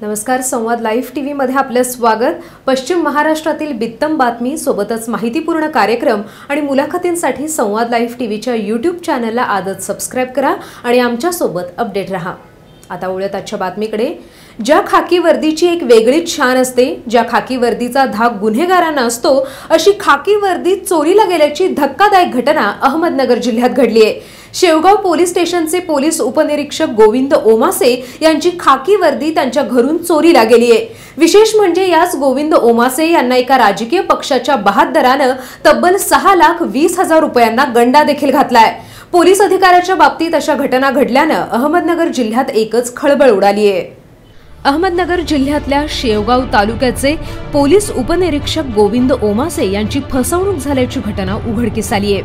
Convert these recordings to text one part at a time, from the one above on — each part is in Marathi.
नमस्कार संवाद लाईव्ह टी व्हीमध्ये आपलं स्वागत. पश्चिम महाराष्ट्रातील बित्तम बातमी सोबतच माहितीपूर्ण कार्यक्रम आणि मुलाखतींसाठी संवाद लाईव्ह टी व्हीच्या यूट्यूब चॅनलला आजच सबस्क्राईब करा आणि आमच्यासोबत अपडेट रहा. आता वळूयात आजच्या बातमीकडे. ज्या खाकी वर्दीची एक वेगळीच छान असते ज्या खाकी वर्दीचा धाक गुन्हेगारांना असतो अशी खाकी वर्दी चोरीला गेल्याची धक्कादायक घटना अहमदनगर जिल्ह्यात घडली आहे शेवगाव पोलीस स्टेशनचे पोलीस उपनिरीक्षक गोविंद ओमासे यांची खाकी वर्दी त्यांच्या घरून चोरीला गेली आहे. विशेष म्हणजे याच गोविंद ओमासे यांना एका राजकीय पक्षाच्या बहादरानं तब्बल सहा लाख वीस हजार रुपयांना गंडा देखील घातलाय. पोलीस अधिकाऱ्याच्या बाबतीत अशा घटना घडल्यानं अहमदनगर जिल्ह्यात एकच खळबळ उडाली आहे. अहमदनगर जिल्ह्यातल्या शेवगाव तालुक्याचे पोलीस उपनिरीक्षक गोविंद ओमासे यांची फसवणूक झाल्याची घटना उघडकीस आली आहे.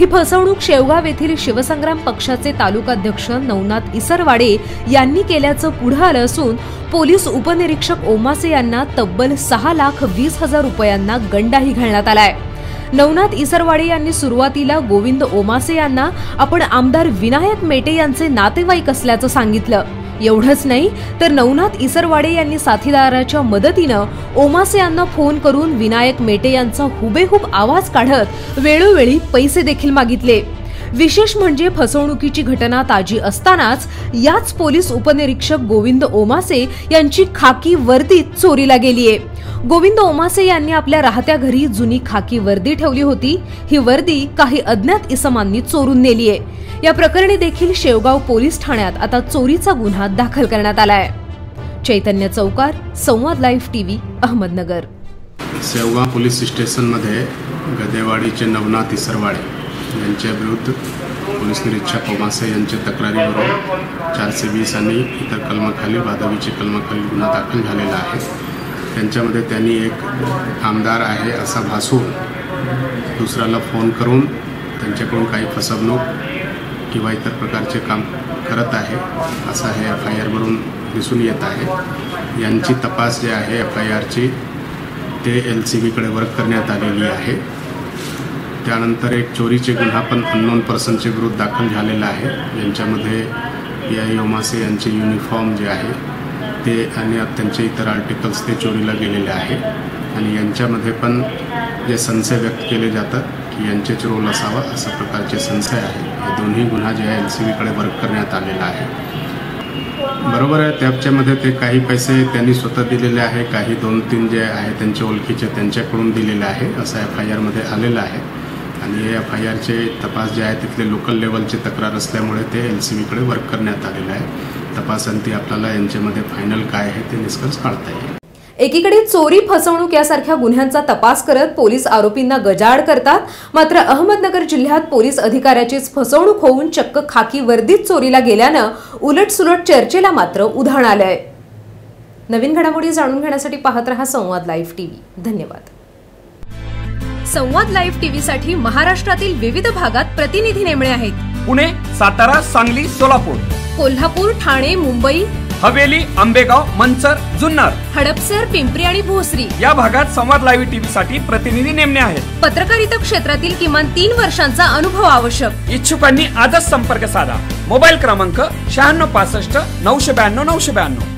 ही फसवणूक शेवगाव येथील शिवसंग्राम पक्षाचे तालुकाध्यक्ष नवनाथ इसरवाडे यांनी केल्याचं पुढं आलं असून पोलीस उपनिरीक्षक ओमासे यांना तब्बल सहा लाख वीस हजार रुपयांना गंडाही घालण्यात आलाय. नवनाथ इसरवाडे यांनी सुरुवातीला गोविंद ओमासे यांना आपण आमदार विनायक मेटे यांचे नातेवाईक असल्याचं सांगितलं. एवढंच नाही तर नवनाथ इसरवाडे यांनी साथीदाराच्या मदतीनं ओमासे यांना फोन करून विनायक मेटे यांचा हुबेहूब आवाज काढत वेळोवेळी पैसे देखील मागितले. विशेष म्हणजे फसवणुकीची घटना ताजी असतानाच याच पोलीस उपनिरीक्षक गोविंद ओमासे यांची खाकी वर्दी चोरीला गेलीये गोविंद ओमासे यांनी आपल्या राहत्या घरी जुनी खाकी वर्दी ठेवली होती. ही वर्दी काही अज्ञात इसमांनी चोरून नेलीये या प्रकरणी देखील शेवगाव पोलीस ठाण्यात आता चोरीचा गुन्हा दाखल करण्यात आलाय Chaitanya Chaukar Samvad live TV Ahmednagar. Shevgaon police स्टेशनमध्ये गदेवाडीचे नवनाथ इसरवाडे यांच्या विरुद्ध पोलीस निरीक्षक ओमासे यांच्या तक्रारीवरून चारशे वीस आणि इतर कलमाखाली वादवीची कलमाखाली गुन्हा दाखल झालेला आहे. त्यांच्यामध्ये त्यांनी एक आमदार आहे असा भासून दुसऱ्याला फोन करून त्यांच्याकडून काही फसवणूक किंवा इतर प्रकारचे काम करत आहे असा हे एफ आय आरवरून दिसून येत आहे. यांची तपास जे आहे एफ आय आरची ते एल सी बीकडे वर्क करण्यात आलेली आहे. त्यानंतर एक चोरीचे गुन्हा पण अननोन पर्सनचे विरुद्ध दाखल झालेला आहे. यांच्यामध्ये या योमासे यांचे युनिफॉर्म जे आहे ते आणि त्यांचे इतर आर्टिकल्स ते चोरीला गेलेले आहे. आणि यांच्यामध्ये पण जे संशय व्यक्त केले जातात की यांचेच रोल असावा अशा प्रकारचे संशय आहे. हे दोन्ही गुन्हा जे आहे एल सी बीकडे वर्क करण्यात आलेला आहे. बरोबर आहे त्याच्यामध्ये ते काही पैसे त्यांनी स्वतः दिलेले आहे काही दोन तीन जे आहे त्यांचे ओळखीचे त्यांच्याकडून दिलेले आहे असं एफ आय आरमध्ये आलेलं आहे. आणि हे एफ आय आरचे तपास जे आहे तिथले लोकल लेवलची तक्रार असल्यामुळे ते एल सी बीकडे वर्क करण्यात आलेलं आहे. तपासांती आपल्याला यांच्यामध्ये फायनल काय आहे ते निष्कर्ष काढता येईल. एकीकडे चोरी फसवणूक यासारख्या गुन्ह्यांचा तपास करत पोलीस आरोपींना गजाआड करतात. मात्र अहमदनगर जिल्ह्यात पोलीस अधिकाऱ्याचीच फसवणूक होऊन चक्क खाकी वर्दीत चोरीला गेल्यानं उलटसुलट चर्चेला मात्र उधाण आलंय. नवीन घडामोडी जाणून घेण्यासाठी पाहत रहा संवाद लाईव्ह टीव्ही. धन्यवाद. संवाद लाईव्ह टीव्ही साठी महाराष्ट्रातील विविध भागात प्रतिनिधी नेमणे आहेत. पुणे सातारा सांगली सोलापूर. कोल्हापूर ठाणे मुंबई. हवेली आंबेगाव मंचर जुन्नर. हडपसर पिंपरी आणि भोसरी. या भागात संवाद लाईव्ह टीव्ही साठी प्रतिनिधी नेमणे आहेत. पत्रकारिता क्षेत्रातील किमान तीन वर्षांचा अनुभव आवश्यक. इच्छुकांनी आजच संपर्क साधा. मोबाईल क्रमांक शहाण्णव पासष्ट नऊशे ब्याण्णव नऊशे ब्याण्णव.